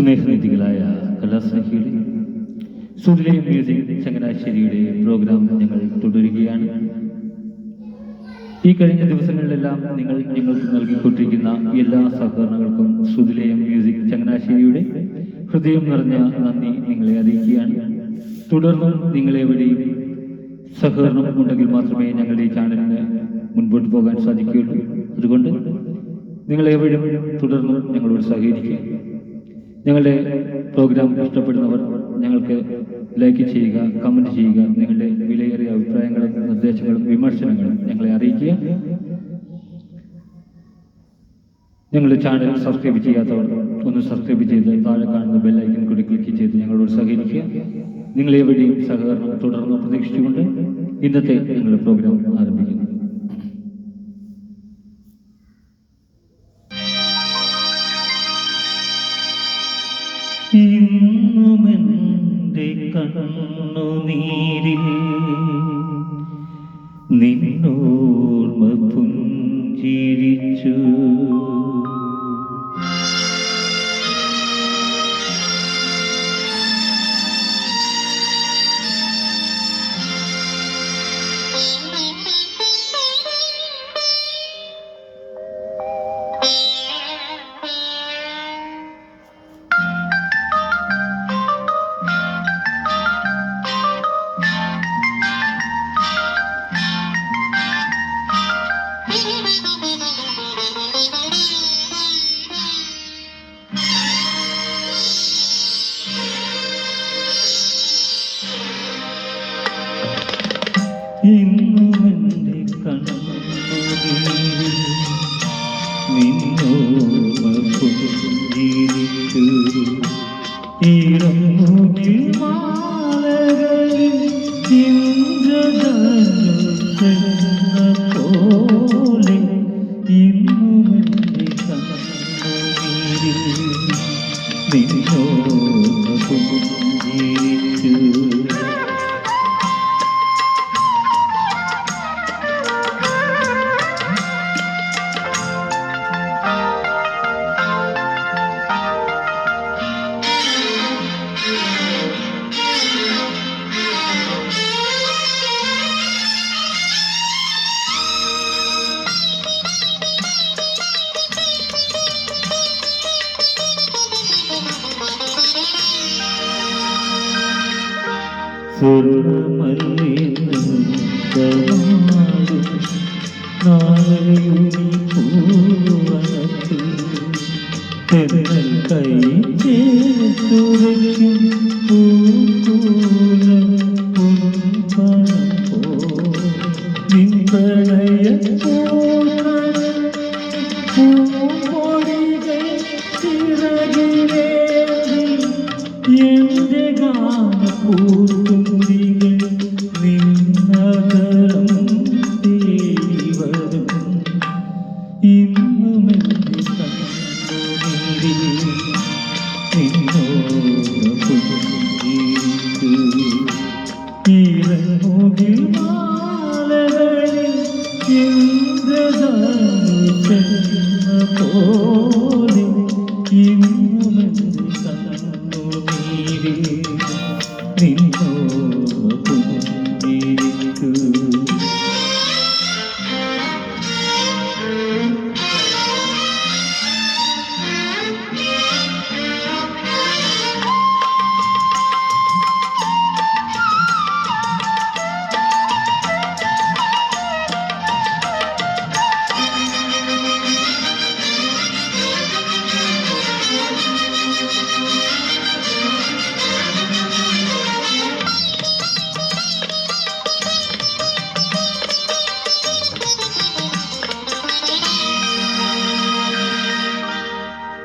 സ്നേഹനിധികളായ കലാസ്നേഹികളെ സുഡിലെ music ചങ്ങനാശ്ശേരിയുടെ programme ഞങ്ങൾ തുടരുകയാണ്. ഈ കഴിഞ്ഞ ദിവസങ്ങളിലെല്ലാം നിങ്ങൾ ഞങ്ങൾക്ക് നൽകിക്കൊണ്ടിരിക്കുന്ന എല്ലാ സഹകരണങ്ങൾക്കും സുദിലേയം മ്യൂസിക് ചങ്ങനാശ്ശേരിയുടെ ഹൃദയം നിറഞ്ഞ നന്ദി നിങ്ങളെ അറിയിക്കുകയാണ്. തുടർന്നും നിങ്ങളെവിടെയും സഹകരണം ഉണ്ടെങ്കിൽ മാത്രമേ ഞങ്ങളുടെ ഈ ചാനലിന് മുൻപോട്ട് പോകാൻ സാധിക്കുകയുള്ളൂ. അതുകൊണ്ട് നിങ്ങളെവിടെയും തുടർന്നും ഞങ്ങളോട് സഹകരിക്കുക. ഞങ്ങളുടെ പ്രോഗ്രാം ഇഷ്ടപ്പെടുന്നവർ ഞങ്ങൾക്ക് ലൈക്ക് ചെയ്യുക കമന്റ് ചെയ്യുക നിങ്ങളുടെ വിലയേറിയ അഭിപ്രായങ്ങളും നിർദ്ദേശങ്ങളും വിമർശനങ്ങളും ഞങ്ങളെ അറിയിക്കുക. ഞങ്ങളുടെ ചാനൽ സബ്സ്ക്രൈബ് ചെയ്യാത്തവർ ഒന്ന് സബ്സ്ക്രൈബ് ചെയ്ത് താഴെ കാണുന്ന ബെല്ലൈക്കൻ കൂടി ക്ലിക്ക് ചെയ്ത് ഞങ്ങളോട് സഹകരിക്കുക. നിങ്ങളെവിടെയും സഹകരണം തുടർന്ന് പ്രതീക്ഷിച്ചുകൊണ്ട് ഇന്നത്തെ ഞങ്ങളുടെ പ്രോഗ്രാം ആരംഭിക്കുന്നു. നിന്നോർമ്മ പുഞ്ചിരിച്ചു പുഞ്ചിരിച്ചു ഇറങ്ങുകിൽ മാലകളിൽ ഇന്ദ്രധനുഷെന്ന സ്വർണമല്ലിന്നും നാളെയുനി പൂവനത്തിൽ തെന്നൽ കൈ ചേർത്തുവയ്ക്കും പൂക്കൂലം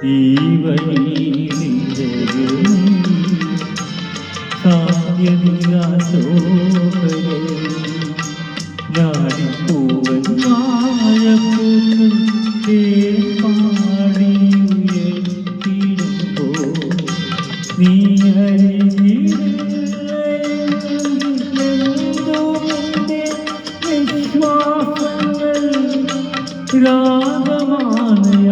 ഈ വഴിയിലെ ഞാനിപ്പൂവൻ മായപ്പൂക്കൾ പാടിയുയർത്തിടുമ്പോ നീ വിശ്വാസങ്ങൾ രാഗമാനയാക്കി